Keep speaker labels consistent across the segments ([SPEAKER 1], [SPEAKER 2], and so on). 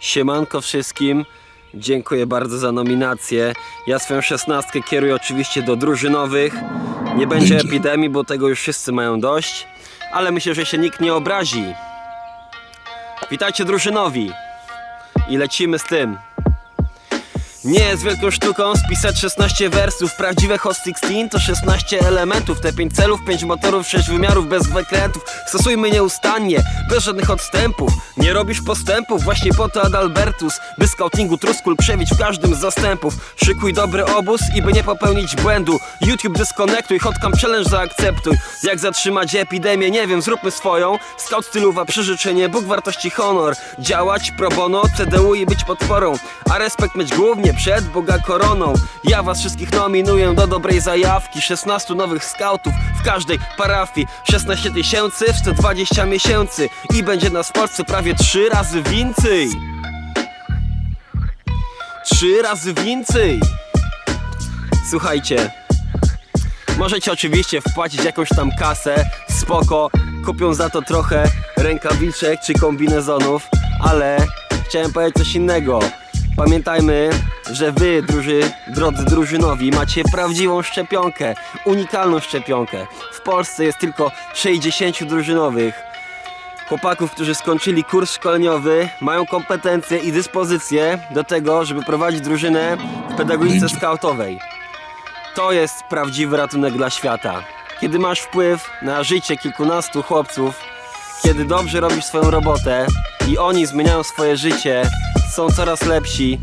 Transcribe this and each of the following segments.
[SPEAKER 1] Siemanko wszystkim. Dziękuję bardzo za nominację. Ja swoją szesnastkę kieruję oczywiście do drużynowych. Nie będzie epidemii, bo tego już wszyscy mają dość. Ale myślę, że się nikt nie obrazi. Witajcie drużynowi. I lecimy z tym. Nie jest wielką sztuką spisać 16 wersów Prawdziwe Hot 16 to 16 elementów Te 5 celów, 5 motorów, 6 wymiarów bez wykrętów Stosujmy nieustannie, bez żadnych odstępów Nie robisz postępów, właśnie po to Adalbertus By scoutingu truskul przebić w każdym z zastępów. Szykuj dobry obóz i by nie popełnić błędu. YouTube dyskonektuj, hotcam challenge zaakceptuj. Jak zatrzymać epidemię, nie wiem, zróbmy swoją. Scout stylowa, przeżyczenie, Bóg wartości honor. Działać pro bono, CDU i być podporą. A respekt mieć głównie przed Boga koroną. Ja was wszystkich nominuję do dobrej zajawki. 16 nowych skautów w każdej parafii. 16 tysięcy w 120 miesięcy. I będzie nas w Polsce prawie 3 razy więcej Trzy razy więcej Słuchajcie Możecie oczywiście wpłacić jakąś tam kasę, spoko, kupią za to trochę rękawiczek czy kombinezonów, ale chciałem powiedzieć coś innego. Pamiętajmy, że wy, druży, drodzy drużynowi, macie prawdziwą szczepionkę, unikalną szczepionkę. W Polsce jest tylko 60 drużynowych. Chłopaków, którzy skończyli kurs szkoleniowy, mają kompetencje i dyspozycje do tego, żeby prowadzić drużynę w pedagogice skautowej. To jest prawdziwy ratunek dla świata. Kiedy masz wpływ na życie kilkunastu chłopców, kiedy dobrze robisz swoją robotę i oni zmieniają swoje życie, są coraz lepsi,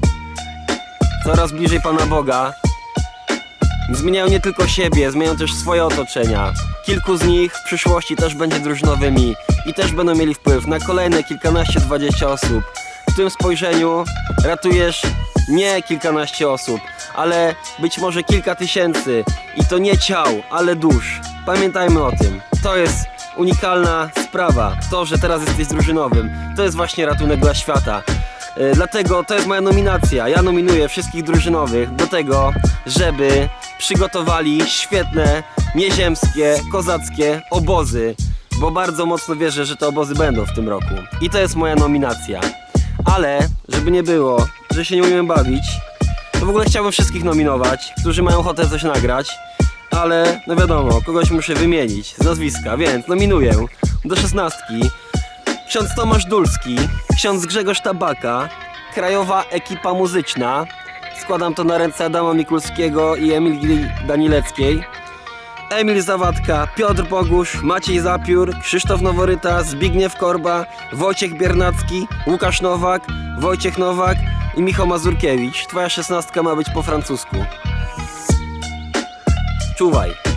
[SPEAKER 1] coraz bliżej Pana Boga, zmieniają nie tylko siebie, zmieniają też swoje otoczenia. Kilku z nich w przyszłości też będzie drużynowymi i też będą mieli wpływ na kolejne kilkanaście, dwadzieścia osób. W tym spojrzeniu ratujesz nie kilkanaście osób, ale być może kilka tysięcy i to nie ciał, ale dusz. Pamiętajmy o tym. To jest unikalna sprawa. To, że teraz jesteś drużynowym, to jest właśnie ratunek dla świata. E, Dlatego to jest moja nominacja. Ja nominuję wszystkich drużynowych do tego, żeby przygotowali świetne, nieziemskie, kozackie obozy, bo bardzo mocno wierzę, że te obozy będą w tym roku. I to jest moja nominacja. Ale, żeby nie było, że się nie umiem bawić, to w ogóle chciałbym wszystkich nominować, którzy mają ochotę coś nagrać, ale no wiadomo, kogoś muszę wymienić z nazwiska, więc nominuję do szesnastki ksiądz Tomasz Dulski, ksiądz Grzegorz Tabaka, krajowa ekipa muzyczna. Składam to na ręce Adama Mikulskiego i Emilii Danileckiej. Emil Zawadka, Piotr Bogusz, Maciej Zapiór, Krzysztof Noworyta, Zbigniew Korba, Wojciech Biernacki, Łukasz Nowak, Wojciech Nowak i Michał Mazurkiewicz. Twoja szesnastka ma być po francusku. Czuwaj.